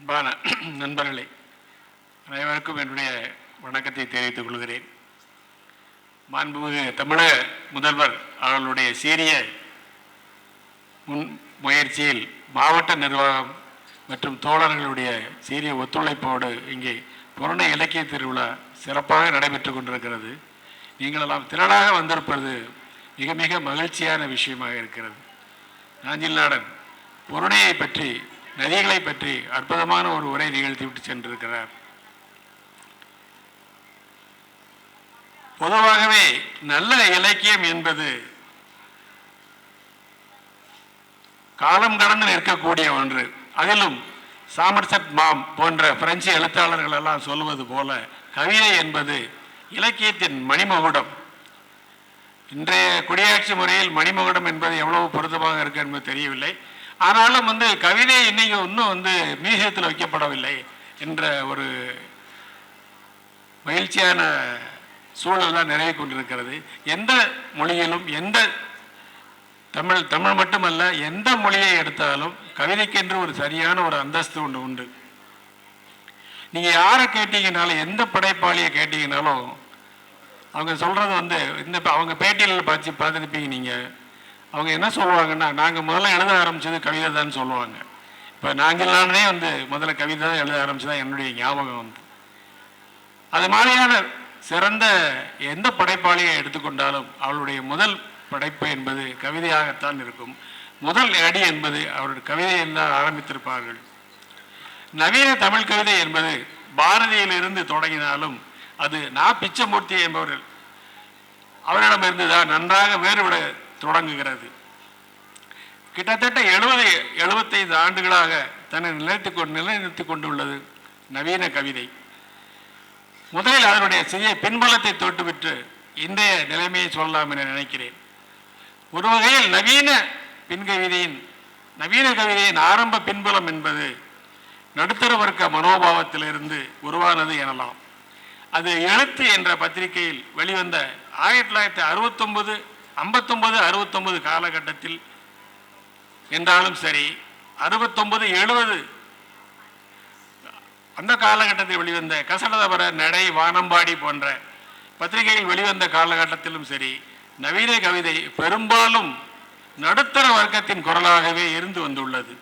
அன்பான நண்பர்களே அனைவருக்கும் என்னுடைய வணக்கத்தை தெரிவித்துக் கொள்கிறேன். மாண்புமிகு தமிழக முதல்வர் அவர்களுடைய சீரிய முன் முயற்சியில் மாவட்ட நிர்வாகம் மற்றும் தோழர்களுடைய சீரிய ஒத்துழைப்போடு இங்கே புரண இலக்கிய திருவிழா சிறப்பாக நடைபெற்று கொண்டிருக்கிறது. நீங்களெல்லாம் திரளாக வந்திருப்பது மிக மிக மகிழ்ச்சியான விஷயமாக இருக்கிறது. நாஞ்சில் நாடன் புருணையை பற்றி நதிகளை பற்றி அற்புதமான ஒரு உரை நிகழ்த்திவிட்டு சென்றிருக்கிறார். பொதுவாகவே நல்ல இலக்கியம் என்பது காலம் கடந்து நிற்கக்கூடிய ஒன்று. அதிலும் சாமர்செட் மாம் போன்ற பிரெஞ்சு எழுத்தாளர்கள் எல்லாம் சொல்வது போல கவிதை என்பது இலக்கியத்தின் மணிமகுடம். இன்றைய குடியாட்சி முறையில் மணிமகுடம் என்பது எவ்வளவு பொருத்தமாக இருக்கு என்பது தெரியவில்லை. ஆனாலும் வந்து கவிதை இன்னைக்கு இன்னும் வந்து மியூசியத்தில் வைக்கப்படவில்லை என்ற ஒரு மகிழ்ச்சியான சூழல் தான் நிறைய கொண்டிருக்கிறது. எந்த மொழியிலும் எந்த தமிழ் தமிழ் மட்டுமல்ல எந்த மொழியை எடுத்தாலும் கவிதைக்கென்று ஒரு சரியான ஒரு அந்தஸ்து ஒன்று உண்டு. நீங்கள் யாரை கேட்டீங்கனாலும் எந்த படைப்பாளியை கேட்டீங்கனாலும் அவங்க சொல்கிறது வந்து இந்த அவங்க பேட்டியில் பார்த்து பார்த்துருப்பீங்க நீங்கள் அவங்க என்ன சொல்லுவாங்கன்னா நாங்கள் முதல்ல எழுத ஆரம்பிச்சது கவிதை தான் சொல்லுவாங்க. இப்போ நாங்களானே வந்து முதல்ல கவிதை தான் எழுத ஆரம்பிச்சதான் என்னுடைய ஞாபகம் வந்து. அது மாதிரியான சிறந்த எந்த படைப்பாளியை எடுத்துக்கொண்டாலும் அவளுடைய முதல் படைப்பு என்பது கவிதையாகத்தான் இருக்கும். முதல் அடி என்பது அவருடைய கவிதையில் தான் ஆரம்பித்திருப்பார்கள். நவீன தமிழ் கவிதை என்பது பாரதியிலிருந்து தொடங்கினாலும் அது நா. பிச்சமூர்த்தி என்பவர்கள் அவரிடமிருந்து தான் நன்றாக வேறுபட தொடங்குகிறது. கிட்டத்தட்ட எழுபது எழுபத்தைந்து ஆண்டுகளாக தன்னை நிலைத்து கொண்டு நிலைநிறுத்தி கொண்டுள்ளது நவீன கவிதை. முதலில் அதனுடைய சிறிய பின்பலத்தை தொட்டுவிட்டு இன்றைய நிலைமையை சொல்லலாம் என நினைக்கிறேன். ஒரு வகையில் நவீன பின்கவிதையின் நவீன கவிதையின் ஆரம்ப பின்பலம் என்பது நடுத்தர வர்க்க மனோபாவத்திலிருந்து உருவானது எனலாம். அது எழுத்து என்ற பத்திரிகையில் வெளிவந்த ஆயிரத்தி தொள்ளாயிரத்தி அறுபத்தொன்பது ஐம்பத்தொம்பது அறுபத்தொன்பது காலகட்டத்தில் என்றாலும் சரி அறுபத்தொன்பது எழுபது அந்த காலகட்டத்தில் வெளிவந்த கசடதபர நடை வானம்பாடி போன்ற பத்திரிகைகள் வெளிவந்த காலகட்டத்திலும் சரி நவீன கவிதை பெரும்பாலும் நடுத்தர வர்க்கத்தின் குரலாகவே இருந்து வந்துள்ளது.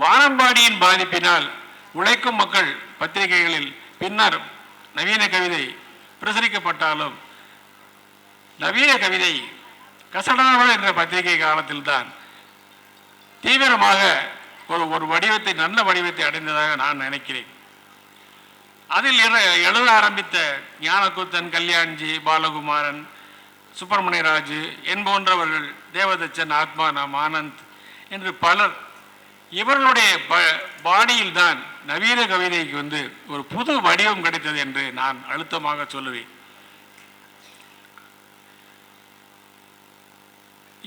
வானம்பாடியின் பாதிப்பினால் உழைக்கும் மக்கள் பத்திரிகைகளில் பின்னர் நவீன கவிதை பிரசுரிக்கப்பட்டாலும் நவீன கவிதை கசடாவல் என்ற பத்திரிகை காலத்தில்தான் தீவிரமாக ஒரு ஒரு வடிவத்தை நல்ல வடிவத்தை அடைந்ததாக நான் நினைக்கிறேன். அதில் எழுத ஆரம்பித்த ஞானக்கூத்தன் கல்யாண்ஜி பாலகுமாரன் சுப்பிரமணியராஜு என்போன்றவர்கள் தேவதச்சன் ஆத்மானாம் ஆனந்த் என்று பலர் இவர்களுடைய ப பாணியில்தான் நவீன கவிதைக்கு வந்து ஒரு புது வடிவம் கிடைத்தது என்று நான் அழுத்தமாக சொல்லுவேன்.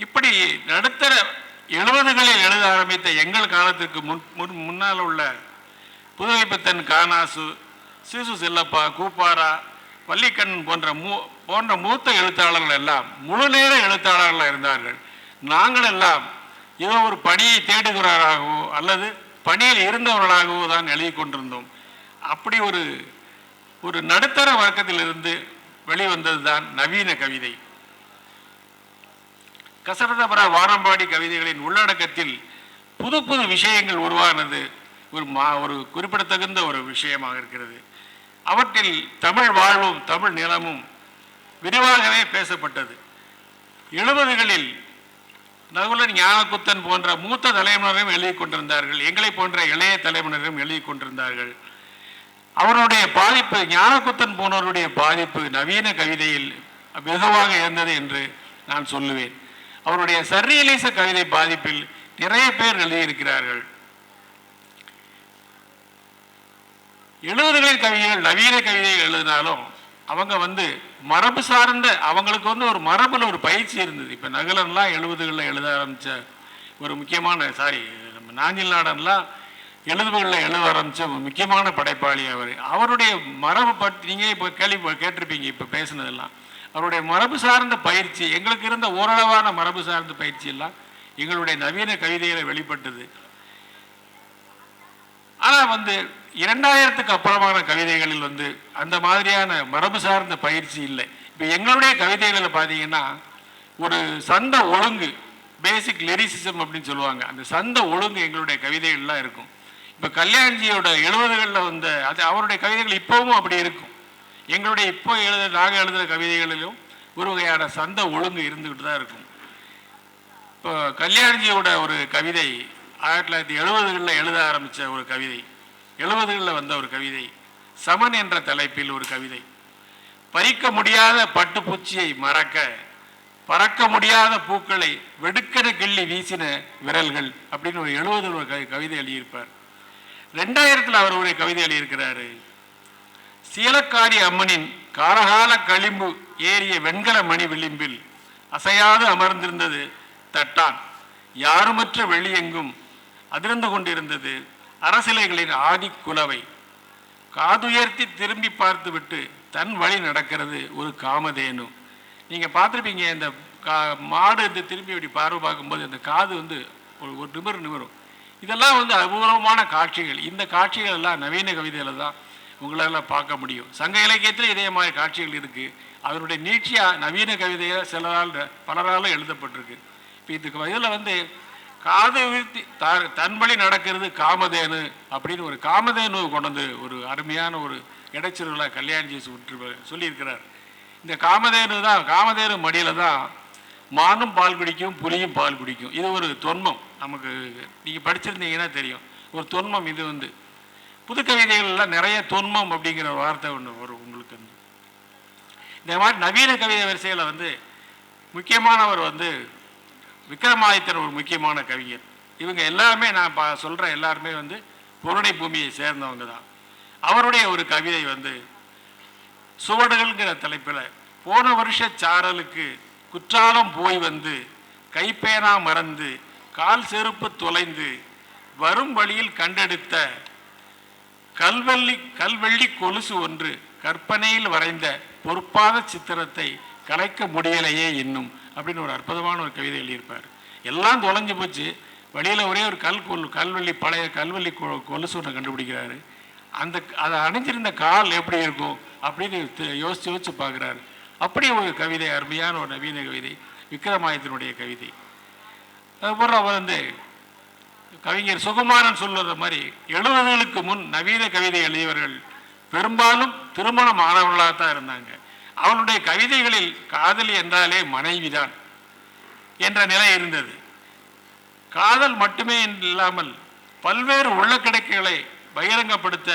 இப்படி நடுத்தர எழுபதுகளில் எழுத ஆரம்பித்த எங்கள் காலத்திற்கு முன் முன் முன்னால் உள்ள புதுவைப்பித்தன் கானாசு சிசு செல்லப்பா கூப்பாரா வள்ளிக்கண்ணன் போன்ற மூ போன்ற மூத்த எழுத்தாளர்கள் எல்லாம் முழு நேர எழுத்தாளர்களாக இருந்தார்கள். நாங்கள் எல்லாம் ஏதோ ஒரு பணியை தேடுகிறாராகவோ அல்லது பணியில் இருந்தவர்களாகவோ தான் எழுதி கொண்டிருந்தோம். அப்படி ஒரு ஒரு நடுத்தர வர்க்கத்திலிருந்து வெளிவந்தது தான் நவீன கவிதை. கசரதபுர வானம்பாடி கவிதைகளின் உள்ளடக்கத்தில் புது புது விஷயங்கள் உருவானது ஒரு மா ஒரு குறிப்பிடத்தகுந்த ஒரு விஷயமாக இருக்கிறது. அவற்றில் தமிழ் வாழ்வும் தமிழ் நிலமும் விரிவாகவே பேசப்பட்டது. எழுபதுகளில் நகுலன் ஞானகுத்தன் போன்ற மூத்த தலைமுறையும் எழுதி கொண்டிருந்தார்கள். எங்களை போன்ற இளைய தலைமுறையும் எழுதி கொண்டிருந்தார்கள். அவருடைய பாதிப்பு ஞானகுத்தன் போனவருடைய பாதிப்பு நவீன கவிதையில் வெகுவாக இருந்தது என்று நான் சொல்லுவேன். அவருடைய சர்ரியலிச கவிதை பாதிப்பில் நிறைய பேர் எழுதியிருக்கிறார்கள். எழுபதுகளின் கவிதைகள் நவீன கவிதைகள் எழுதினாலும் அவங்க வந்து மரபு சார்ந்த அவங்களுக்கு வந்து ஒரு மரபுல ஒரு பயிற்சி இருந்தது. இப்போ நகலன்லாம் எழுபதுகளில் எழுத ஆரம்பித்த ஒரு முக்கியமான சாரி நம்ம நாஞ்சில் நாடன்லாம் எழுதுகளில் எழுத ஆரம்பித்த ஒரு முக்கியமான படைப்பாளி அவர். அவருடைய மரபு பற்றி நீங்கள் இப்போ கேள்வி கேட்டிருப்பீங்க இப்போ பேசுனதெல்லாம். அவருடைய மரபு சார்ந்த பயிற்சி எங்களுக்கு இருந்த ஓரளவான மரபு சார்ந்த பயிற்சி எல்லாம் எங்களுடைய நவீன கவிதைகளை வெளிப்பட்டது. ஆனால் வந்து இரண்டாயிரத்துக்கு அப்புறமான கவிதைகளில் வந்து அந்த மாதிரியான மரபு சார்ந்த பயிற்சி இல்லை. இப்போ எங்களுடைய கவிதைகளில் பார்த்தீங்கன்னா ஒரு சந்த ஒழுங்கு பேசிக் லிரிசிசம் அப்படின்னு சொல்லுவாங்க. அந்த சந்த ஒழுங்கு எங்களுடைய கவிதைகள்லாம் இருக்கும். இப்போ கல்யாண்ஜியோட எழுபதுகளில் வந்த அது அவருடைய கவிதைகள் இப்போவும் அப்படி இருக்கும். எங்களுடைய இப்போ எழுத நாங்கள் எழுதுகிற கவிதைகளிலும் ஒரு வகையான சந்த ஒழுங்கு இருந்துக்கிட்டு தான் இருக்கும். இப்போ கல்யாணஜியோட ஒரு கவிதை ஆயிரத்தி தொள்ளாயிரத்தி எழுபதுகளில் எழுத ஆரம்பித்த ஒரு கவிதை எழுபதுகளில் வந்த ஒரு கவிதை சமன் என்ற தலைப்பில் ஒரு கவிதை. பறிக்க முடியாத பட்டுப்பூச்சியை மறக்க பறக்க முடியாத பூக்களை வெடுக்கென கிள்ளி வீசின விரல்கள் அப்படின்னு ஒரு எழுபது ஒரு கவிதை எழுதியிருப்பார். ரெண்டாயிரத்தில் அவர் ஒரு கவிதை எழுதியிருக்கிறாரு. சீலக்காரி அம்மனின் காரகால களிம்பு ஏறிய வெண்கல மணி விளிம்பில் அசையாது அமர்ந்திருந்தது தட்டான். யாருமற்ற வெளியெங்கும் அதிர்ந்து கொண்டிருந்தது அரசிலைகளின் ஆதி குலவை. காதுயர்த்தி திரும்பி பார்த்துவிட்டு தன் வழி நடக்கிறது ஒரு காமதேனு. நீங்கள் பார்த்துருப்பீங்க இந்த கா மாடு இந்த திரும்பி இப்படி பார்வை பார்க்கும்போது இந்த காது வந்து ஒரு ஒரு நிமிர் நிமிரும். இதெல்லாம் வந்து அபூர்வமான காட்சிகள். இந்த காட்சிகள் எல்லாம் நவீன கவிதையில் தான் உங்களால் பார்க்க முடியும். சங்க இலக்கியத்தில் இதே மாதிரி காட்சிகள் இருக்குது அதனுடைய நீட்சியாக நவீன கவிதையாக சிலரால் பலராலும் எழுதப்பட்டிருக்கு. இப்போ இதுக்கு இதில் வந்து காது விருத்தி த தன்வழி நடக்கிறது காமதேனு அப்படின்னு ஒரு காமதேனு கொண்டு வந்து ஒரு அருமையான ஒரு இடைச்சிறுகளை கல்யாணி சுற்று சொல்லியிருக்கிறார். இந்த காமதேனு தான் காமதேனு மடியில் தான் மானும் பால் குடிக்கும் புலியும் பால் குடிக்கும். இது ஒரு தொன்மம். நமக்கு நீங்கள் படிச்சிருந்தீங்கன்னா தெரியும். ஒரு தொன்மம் இது வந்து. புது கவிதைகள்லாம் நிறைய தொன்மம் அப்படிங்கிற வார்த்தை ஒன்று வரும் உங்களுக்கு வந்து. இந்த மாதிரி நவீன கவிதை வரிசையில் வந்து முக்கியமானவர் வந்து விக்ரமாதித்தன் ஒரு முக்கியமான கவிஞர். இவங்க எல்லாருமே நான் பா சொல்கிற எல்லாருமே வந்து பொருணை பூமியை சேர்ந்தவங்க தான். அவருடைய ஒரு கவிதை வந்து சுவடுகள்ங்கிற தலைப்பில் போன வருஷ சாரலுக்கு குற்றாலம் போய் வந்து கைப்பேனா மறந்து கால் செருப்பு தொலைந்து வரும் வழியில் கண்டெடுத்த கல்வெள்ளி கல்வெள்ளி கொலுசு ஒன்று கற்பனையில் வரைந்த பொறுப்பாத சித்திரத்தை கலைக்க முடியலையே இன்னும் அப்படின்னு ஒரு அற்புதமான ஒரு கவிதை எழுதியிருப்பார். எல்லாம் தொலைஞ்சு போச்சு. வழியில் ஒரே ஒரு கல் கொல் கல்வெள்ளி பழைய கல்வெள்ளி கொ- கொலுசு ஒன்று கண்டுபிடிக்கிறாரு. அந்த அதை அணிஞ்சிருந்த கால் எப்படி இருக்கும் அப்படின்னு யோசித்து யோசிச்சு யோசிச்சு பார்க்குறாரு. அப்படி ஒரு கவிதை அருமையான ஒரு நவீன கவிதை விக்ரமாயத்தினுடைய கவிதை. அதுக்கப்புறம் அவர் வந்து கவிஞர் சுகுமாரன் சொல்லுற மாதிரி எழுபதுகளுக்கு முன் நவீன கவிதை எழுதியவர்கள் பெரும்பாலும் திருமணம் ஆனவர்களாக தான் இருந்தாங்க. அவனுடைய கவிதைகளில் காதலி என்றாலே மனைவிதான் என்ற நிலை இருந்தது. காதல் மட்டுமே இல்லாமல் பல்வேறு உள்ளக்கிடக்கைகளை பகிரங்கப்படுத்த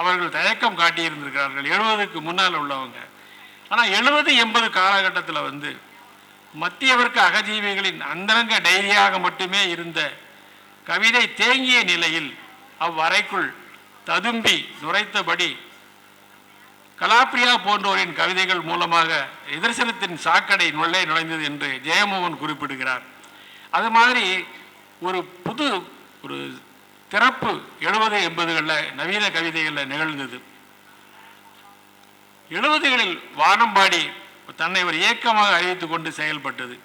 அவர்கள் தயக்கம் காட்டியிருந்திருக்கிறார்கள் எழுபதுக்கு முன்னால் உள்ளவங்க. ஆனால் எழுபது எண்பது காலகட்டத்தில் வந்து மத்தியவர்க்க அகஜீவிகளின் அந்தரங்க டைரியாக மட்டுமே இருந்த கவிதை தேங்கிய நிலையில் அவ்வறைக்குள் ததும்பி நுரைத்தபடி கலாப்ரியா போன்றோரின் கவிதைகள் மூலமாக எதிர்சனத்தின் சாக்கடை நுள்ளே நுழைந்தது என்று ஜெயமோகன் குறிப்பிடுகிறார். அது மாதிரி ஒரு புது ஒரு திறப்பு எழுபது எண்பதுகளில் நவீன கவிதைகளில் நிகழ்ந்தது. எழுபதுகளில் வானம்பாடி தன்னை ஒரு இயக்கமாக அறிவித்துக் கொண்டு செயல்பட்டது.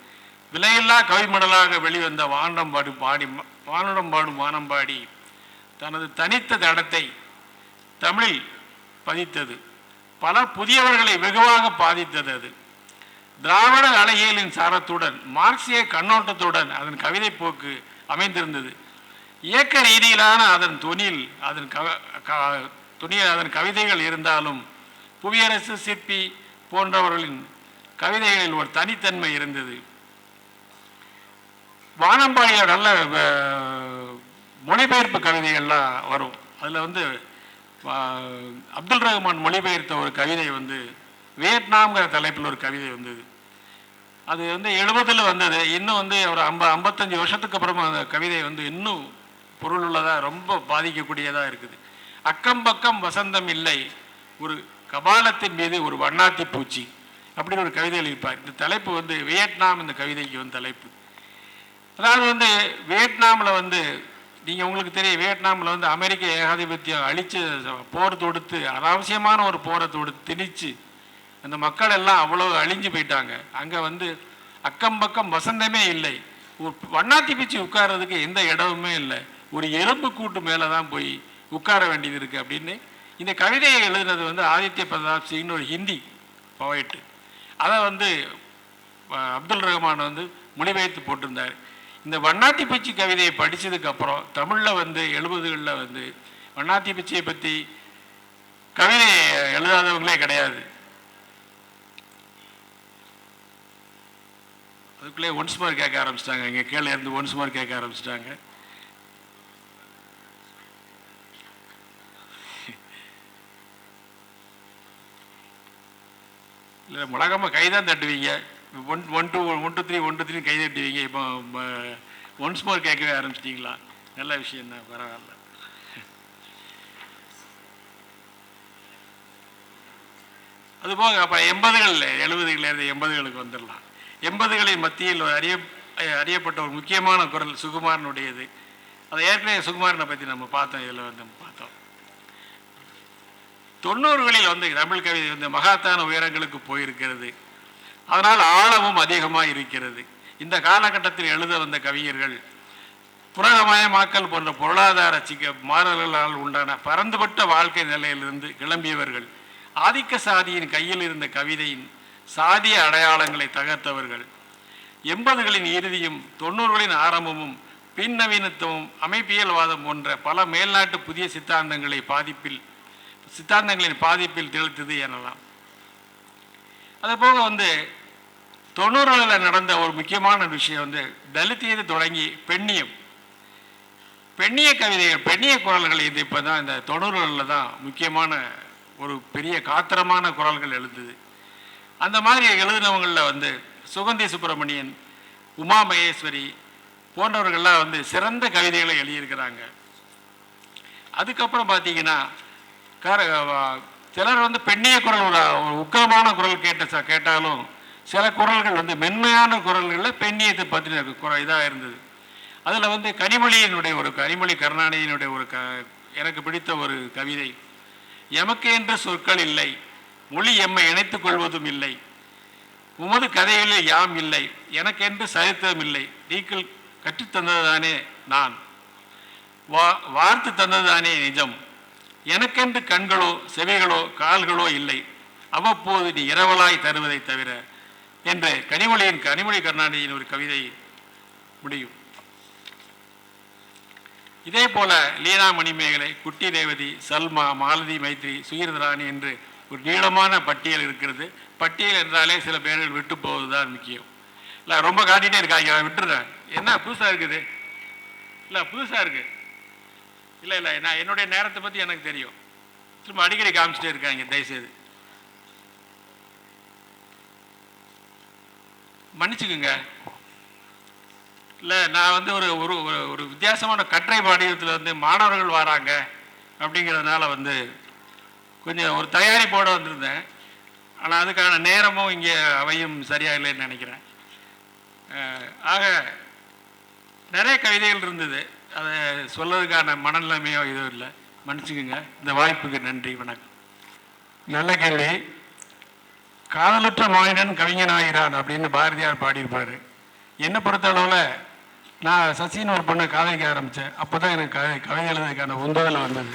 விலையில்லா கவிமடலாக வெளிவந்த வானம்பாடி பாடி வானடம்பாடும் வானம்பாடி தனது தனித்த தடத்தை தமிழில் பதித்தது. பல புதியவர்களை வெகுவாக பாதித்தது அது. திராவிட அழகியலின் சாரத்துடன் மார்க்சிய கண்ணோட்டத்துடன் அதன் கவிதை போக்கு அமைந்திருந்தது. இயக்க ரீதியிலான அதன் துணில் அதன் கவ க- துணியில் அதன் கவிதைகள் இருந்தாலும் புவியரசு சிற்பி போன்றவர்களின் கவிதைகளில் ஒரு தனித்தன்மை இருந்தது. வானம்பாடியோட நல்ல மொழிபெயர்ப்பு கவிதைகள்லாம் வரும். அதில் வந்து அப்துல் ரஹ்மான் மொழிபெயர்த்த ஒரு கவிதை வந்து வியட்நாம்ங்கிற தலைப்பில் ஒரு கவிதை வந்தது. அது வந்து எழுபதில் வந்தது. இன்னும் வந்து ஒரு ஐம்ப ஐம்பத்தஞ்சு வருஷத்துக்கு அப்புறமா அந்த கவிதை வந்து இன்னும் பொருள் உள்ளதாக ரொம்ப பாதிக்கக்கூடியதாக இருக்குது. அக்கம் பக்கம் வசந்தம் இல்லை. ஒரு கபாலத்தின் மீது ஒரு வண்ணாத்தி பூச்சி. அப்படின்னு ஒரு கவிதை எழுதிப்பார் இந்த தலைப்பு வந்து வியட்நாம் இந்த கவிதைக்கு வந்து தலைப்பு. அதாவது வந்து வியட்நாமில் வந்து நீங்கள் உங்களுக்கு தெரியும் வியட்நாமில் வந்து அமெரிக்க ஏகாதிபத்தியம் அழித்து போர் தொடுத்து அனாவசியமான ஒரு போரை தொடுத்து திணிச்சு அந்த மக்கள் எல்லாம் அவ்வளோ அழிஞ்சு போயிட்டாங்க. அங்கே வந்து அக்கம் பக்கம் வசந்தமே இல்லை. ஒரு வண்ணாத்தி பிச்சு உட்கார்றதுக்கு எந்த இடமுமே இல்லை. ஒரு எறும்பு கூட்டு மேலே தான் போய் உட்கார வேண்டியது இருக்குது அப்படின்னு இந்த கவிதையை எழுதினது வந்து ஆதித்ய பிரதாப் சிங்னு ஒரு ஹிந்தி போயிட்டு அதை வந்து அப்துல் ரஹ்மான் வந்து மொழிபெயர்த்து போட்டிருந்தார். இந்த வண்ணாத்தி பிச்சை கவிதையை படித்ததுக்கப்புறம் தமிழில் வந்து எழுபதுகளில் வந்து வண்ணாத்தி பிச்சையை பற்றி கவிதை எழுதாதவங்களே கிடையாது. அதுக்குள்ளே ஒன்ஸ் மார்க் கேட்க ஆரம்பிச்சிட்டாங்க. இங்கே கீழே இருந்து ஒன்ஸ் மார்க் கேட்க ஆரம்பிச்சிட்டாங்க. இல்லை முழக்கமாக கை தான் தட்டுவீங்க. One one two one two three one two three கை தட்டுவீங்க இப்போ ஒன்ஸ் மோர் கேட்கவே ஆரம்பிச்சிட்டிங்களா? நல்ல விஷயம் தான் பரவாயில்ல. அதுபோக அப்போ எண்பதுகளில் எழுபதுகளில் எண்பதுகளுக்கு வந்துடலாம். எண்பதுகளின் மத்தியில் அறிய அறியப்பட்ட ஒரு முக்கியமான குரல் சுகுமாரனுடையது. அதை ஏற்கனவே சுகுமாரனை பற்றி நம்ம பார்த்தோம் இதில் வந்து பார்த்தோம். தொண்ணூறுகளில் வந்து தமிழ் கவிதை வந்து மகாத்தான உயரங்களுக்கு போயிருக்கிறது. அதனால் ஆழமும் அதிகமாக இருக்கிறது. இந்த காலகட்டத்தில் எழுத வந்த கவிஞர்கள் புரகமயமாக்கல் போன்ற பொருளாதார சிக்க மாறல்களால் உண்டான பரந்துபட்ட வாழ்க்கை நிலையிலிருந்து கிளம்பியவர்கள் ஆதிக்க சாதியின் கையில் இருந்த கவிதையின் சாதிய அடையாளங்களை தகர்த்தவர்கள். எண்பதுகளின் இறுதியும் தொண்ணூறுகளின் ஆரம்பமும் பின்னவீனத்துவம் அமைப்பியல்வாதம் போன்ற பல மேல்நாட்டு புதிய சித்தாந்தங்களை பாதிப்பில் சித்தாந்தங்களின் பாதிப்பில் திளைத்தது எனலாம். அது போக வந்து தொண்ணூறுகளில் நடந்த ஒரு முக்கியமான விஷயம் வந்து தலித்தியது தொடங்கி பெண்ணியம். பெண்ணிய கவிதைகள் பெண்ணிய குரல்கள் இது இப்போ தான் இந்த தொண்ணூறுகளில் தான் முக்கியமான ஒரு பெரிய காத்திரமான குரல்கள் எழுதுது அந்த மாதிரி எழுதினவங்களில் வந்து சுகந்தி சுப்பிரமணியன் உமா மகேஸ்வரி போன்றவர்கள்லாம் வந்து சிறந்த கவிதைகளை எழுதியிருக்கிறாங்க. அதுக்கப்புறம் பார்த்தீங்கன்னா கர சிலர் வந்து பெண்ணிய குரல் உக்கமான குரல் கேட்ட ச- கேட்டாலும் சில குரல்கள் வந்து மென்மையான குரல்களில் பெண்ணியத்தை பற்றின குரல் இதாக இருந்தது. அதில் வந்து கனிமொழியினுடைய ஒரு கனிமொழி கருணாநிதியினுடைய ஒரு க எனக்கு பிடித்த ஒரு கவிதை. எமக்கு என்று சொற்கள் இல்லை மொழி எம்மை இணைத்துக் கொள்வதும் இல்லை. உமது கதைகளில் யாம் இல்லை எனக்கென்று சரித்திரம் இல்லை. நீங்கள் கற்றுத்தந்ததுதானே நான். வா வார்த்து தந்ததுதானே நிஜம். எனக்கென்று கண்களோ செவிகளோ கால்களோ இல்லை. அவ்வப்போது நீ இரவலாய் தருவதை தவிர என்று கனிமொழியின் கனிமொழி கருணாநிதியின் ஒரு கவிதை முடியும். இதே போல லீனா மணிமேகலை குட்டி ரேவதி சல்மா மாலதி மைத்ரி சுகீர்தராணி என்று ஒரு நீளமான பட்டியல் இருக்கிறது. பட்டியல் என்றாலே சில பேர்கள் விட்டு போவதுதான் முக்கியம். இல்லை ரொம்ப காட்டிகிட்டே இருக்காங்க விட்டுறேன். என்ன புதுசாக இருக்குது? இல்லை புதுசாக இருக்கு. இல்லை இல்லை நான் என்னுடைய நேரத்தை பற்றி எனக்கு தெரியும். திரும்ப அடிக்கடி காமிச்சிட்டே இருக்காங்க தயவுசெய்து. மன்னிச்சுக்குங்க. இல்லை நான் வந்து ஒரு ஒரு ஒரு- வித்தியாசமான கற்றை பாடியத்தில் வந்து மாணவர்கள் வராங்க அப்படிங்கிறதுனால வந்து கொஞ்சம் ஒரு தயாரிப்போடு வந்திருந்தேன். ஆனால் அதுக்கான நேரமும் இங்கே அவையும் சரியாக இல்லைன்னு நினைக்கிறேன் ஆக நிறைய கவிதைகள் இருந்தது. அதை சொல்றதுக்கான மனநிலைமையோ எதுவும் இல்லை. மன்னிச்சுக்குங்க. இந்த வாய்ப்புக்கு நன்றி வணக்கம். நல்ல கேள்வி. காதலுற்ற மானிடன் கவிஞனாகிறான் அப்படின்னு பாரதியார் பாடியிருப்பார். என்னை பொறுத்தளவில் நான் சசின்னு ஒரு பொண்ணை காதலிக்க ஆரம்பித்தேன் அப்போ தான் எனக்கு கவி கவிதை எழுதுறதுக்கான உந்துதல் வந்தது.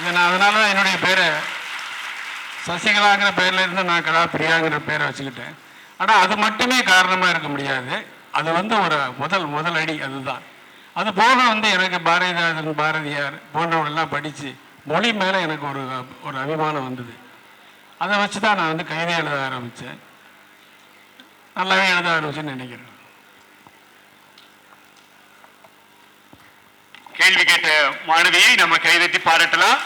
இதை நான் அதனால தான் என்னுடைய பேரை சசிகலாங்கிற பேரில் இருந்து நான் கலா பிரியாங்கிற பேரை வச்சுக்கிட்டேன். ஆனால் அது மட்டுமே காரணமாக இருக்க முடியாது. அது வந்து ஒரு முதல் முதல் அடி அதுதான். அது போக வந்து எனக்கு பாரதிதாசன் பாரதியார் போன்றவர்கள்லாம் படித்து மொழி மேலே எனக்கு ஒரு ஒரு அபிமானம் வந்தது. அதை வச்சு தான் நான் வந்து கவிதை எழுத ஆரம்பித்தேன் நல்லாவே எழுத ஆரம்பிச்சேன்னு நினைக்கிறேன். கேள்வி கேட்ட மாணவியை நம்ம கைதட்டி பாராட்டலாம்.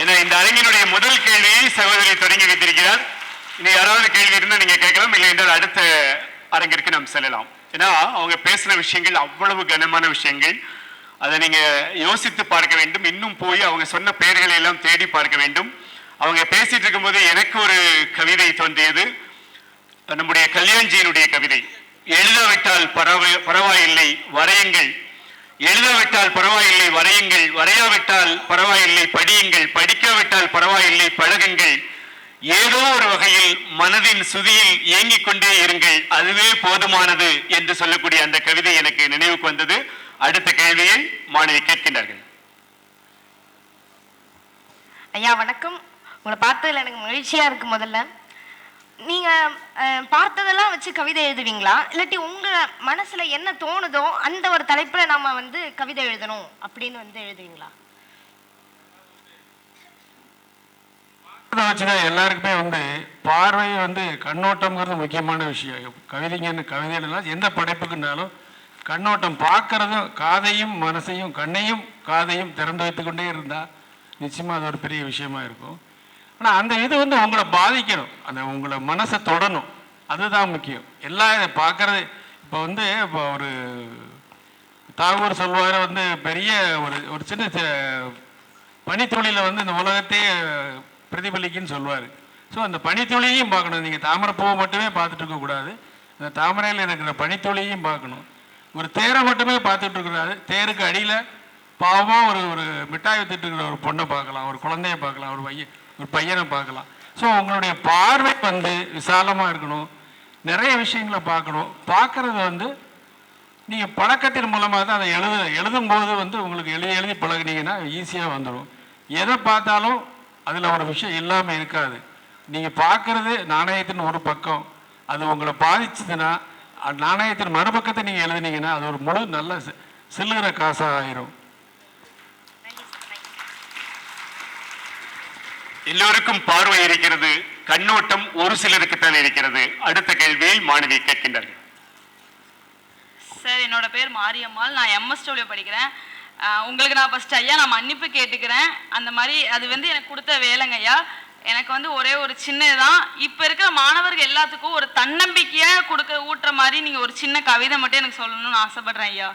என இந்த அரங்கினுடைய முதல் கேள்வியை சகோதரி தொடங்கி வைத்திருக்கிறார். இனி யாராவது கேள்வி இருந்தால் நீங்க கேட்கலாம் இல்லை என்றால் அடுத்த அரங்கிற்கு நாம் செல்லலாம். ஏன்னா அவங்க பேசுகிற விஷயங்கள் அவ்வளவு கனமான விஷயங்கள். அதை நீங்க யோசித்து பார்க்க வேண்டும். இன்னும் போய் அவங்க சொன்ன பெயர்களை எல்லாம் தேடி பார்க்க வேண்டும். அவங்க பேசிட்டு இருக்கும்போது எனக்கு ஒரு கவிதை தோன்றியது. நம்முடைய கல்யாண்ஜியினுடைய கவிதை. எழுதாவிட்டால் பரவ- பரவாயில்லை வரையுங்கள். எழுதாவிட்டால் பரவாயில்லை வரையுங்கள். வரையாவிட்டால் பரவாயில்லை படியுங்கள். படிக்காவிட்டால் பரவாயில்லை பழகுங்கள். ஏதோ ஒரு வகையில் மனதின் சுதியில் இயங்கிக் கொண்டே இருங்கள். அதுவே போதுமானது என்று சொல்லக்கூடிய அந்த கவிதை எனக்கு நினைவுக்கு வந்தது. அடுத்த கேள்வியை மாணவி கேட்கின்றார்கள். ஐயா வணக்கம். உங்களை பார்த்ததுல எனக்கு மகிழ்ச்சியா இருக்கு முதல்ல. நீங்க அஹ், பார்த்ததெல்லாம் வச்சு கவிதை எழுதுவீங்களா? இல்லாட்டி உங்க மனசுல என்ன தோணுதோ அந்த ஒரு தலைப்புல நாம வந்து கவிதை எழுதணும் அப்படின்னு வந்து எழுதுவீங்களா? அதை வச்சுதான் எல்லாருக்குமே வந்து பார்வை வந்து கண்ணோட்டம்ங்கிறது முக்கியமான விஷயம். கவிதைங்கன்னு கவிதைலாம் எந்த படைப்புக்குனாலும் கண்ணோட்டம் பார்க்கறதும் காதையும் மனசையும் கண்ணையும் காதையும் திறந்து வைத்துக்கொண்டே இருந்தால் நிச்சயமாக அது ஒரு பெரிய விஷயமா இருக்கும். ஆனால் அந்த இது வந்து உங்களை பாதிக்கணும். அந்த உங்களை மனசை தொடணும். அதுதான் முக்கியம். எல்லாம் இதை பார்க்கறது இப்போ வந்து இப்போ ஒரு தாகூர் சொல்வார் வந்து பெரிய ஒரு ஒரு சின்ன சி- பனித்துளியில் வந்து இந்த உலகத்தையே பிரதிபலிக்குன்னு சொல்லுவார். ஸோ அந்த பனித்துளியையும் பார்க்கணும். நீங்கள் தாமரைப்பூவை மட்டுமே பார்த்துட்டு இருக்கக்கூடாது அந்த தாமரையில் இருக்கிற பனித்துளியையும் பார்க்கணும். ஒரு தேரை மட்டுமே பார்த்துட்டு இருக்கிறாரு. தேருக்கு அடியில் பாவமாக ஒரு ஒரு மிட்டாய் வித்துட்டு இருக்கிற ஒரு பொண்ணை பார்க்கலாம். ஒரு குழந்தைய பார்க்கலாம். ஒரு பையன் ஒரு பையனை பார்க்கலாம். ஸோ உங்களுடைய பார்வை வந்து விசாலமாக இருக்கணும். நிறைய விஷயங்களை பார்க்கணும். பார்க்குறது வந்து நீங்கள் பழக்கத்தின் மூலமாக தான் அதை எழுத எழுதும்போது வந்து உங்களுக்கு எழுதி எழுதி பழகுனீங்கன்னா ஈஸியாக வந்துடும் எதை பார்த்தாலும் அதில் ஒரு விஷயம் இல்லாமல் இருக்காது. நீங்கள் பார்க்குறது நாணயத்தின் ஒரு பக்கம். அது உங்களை பாதிச்சதுன்னா அந்த நாணயத்தின் மறுபக்கத்தை நீங்கள் எழுதுனீங்கன்னா அது ஒரு முழு நல்ல சி- சில்லுகிற காசாக ஆயிரும் எல்லோருக்கும் பார்வை இருக்கிறது கண்ணோட்டம் ஒரு சிலருக்குத்தான் இருக்கிறது. அடுத்த கேள்வியை மாணவி கேட்கின்றார்கள். சார் என்னோட பேர் மாரியம்மாள். நான் எம்எஸ் டபிள்யூ படிக்கிறேன். உங்களுக்கு நான் ஃபர்ஸ்ட் ஐயா நான் மன்னிப்பு கேட்டுக்கிறேன். அந்த மாதிரி அது வந்து எனக்கு கொடுத்த வேலைங்க ஐயா. எனக்கு வந்து ஒரே ஒரு சின்னதான் இப்போ இருக்கிற மாணவர்கள் எல்லாத்துக்கும் ஒரு தன்னம்பிக்கையாக கொடுக்க ஊட்டுற மாதிரி நீங்க ஒரு சின்ன கவிதை மட்டும் எனக்கு சொல்லணும்னு ஆசைப்படுறேன் ஐயா.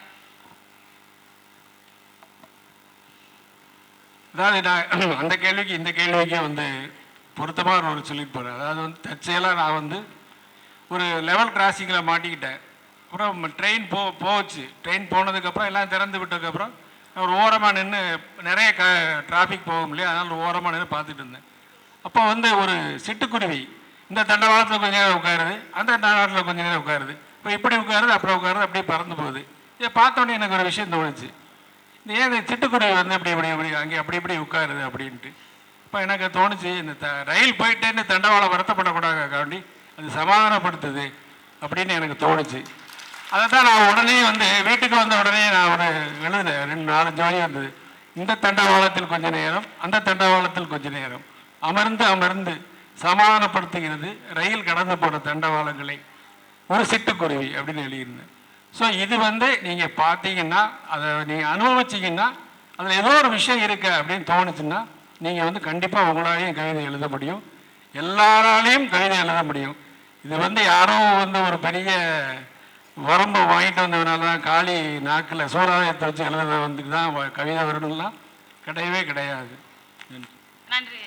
அதாவது நான் அந்த கேள்விக்கு இந்த கேள்விக்கு வந்து பொருத்தமாக ஒரு சொல்லிட்டு போகிறேன் அதாவது வந்து தற்செயலாக நான் வந்து ஒரு லெவல் கிராசிங்கில் மாட்டிக்கிட்டேன். அப்புறம் ட்ரெயின் போ போச்சு. ட்ரெயின் போனதுக்கப்புறம் எல்லாம் திறந்து விட்டதுக்கப்புறம் ஒரு ஓரமாக நின்று நிறைய க டிராஃபிக் போகும் இல்லையா? அதனால் ஓரமாக நின்று பார்த்துட்டு இருந்தேன். அப்போ வந்து ஒரு சிட்டுக்குருவி இந்த தண்டவாளத்தில் கொஞ்ச நேரம் உட்காருது அந்த தண்டவாளத்தில் கொஞ்ச நேரம் உட்காருது. இப்போ இப்படி உட்காருது அப்புறம் உட்காருது அப்படியே பறந்து போகுது. இதை பார்த்தோன்னே எனக்கு ஒரு விஷயம் தோணுச்சு. இந்த ஏன் இந்த சிட்டுக்குருவி வந்து இப்படி இப்படி இப்படி அங்கே அப்படி இப்படி உட்காருது அப்படின்ட்டு. இப்போ எனக்கு தோணுச்சு இந்த த ரயில் போயிட்டேன்னு தண்டவாளம் வருத்தப்படக்கூடாது காண்டி அது சமாதானப்படுத்துது அப்படின்னு எனக்கு தோணுச்சு. அதை தான் நான் உடனே வந்து வீட்டுக்கு வந்த உடனே நான் ஒரு எழுதினேன். ரெண்டு நாலஞ்சு வழி வந்தது இந்த தண்டவாளத்தில் கொஞ்ச நேரம் அந்த தண்டவாளத்தில் கொஞ்ச நேரம். அமர்ந்து அமர்ந்து சமாதானப்படுத்துகிறது ரயில் கடந்து போன தண்டவாளங்களை. ஒரு சிட்டுக்குருவி அப்படின்னு எழுதியிருந்தேன். ஸோ இது வந்து நீங்கள் பார்த்தீங்கன்னா அதை நீங்கள் அனுபவிச்சீங்கன்னா அதில் ஏதோ ஒரு விஷயம் இருக்கு அப்படின்னு தோணுச்சுன்னா நீங்கள் வந்து கண்டிப்பாக உங்களாலையும் கவிதை எழுத முடியும். எல்லாராலையும் கவிதை எழுத முடியும். இது வந்து யாரோ வந்து ஒரு பெரிய வரம்பு வாங்கிட்டு வந்ததுனால தான் காளி நாக்கில் சூறாவளத்தை வச்சு எழுத வந்துட்டு தான் கவிதை வரணும்லாம் கிடையவே கிடையாது. நன்றி.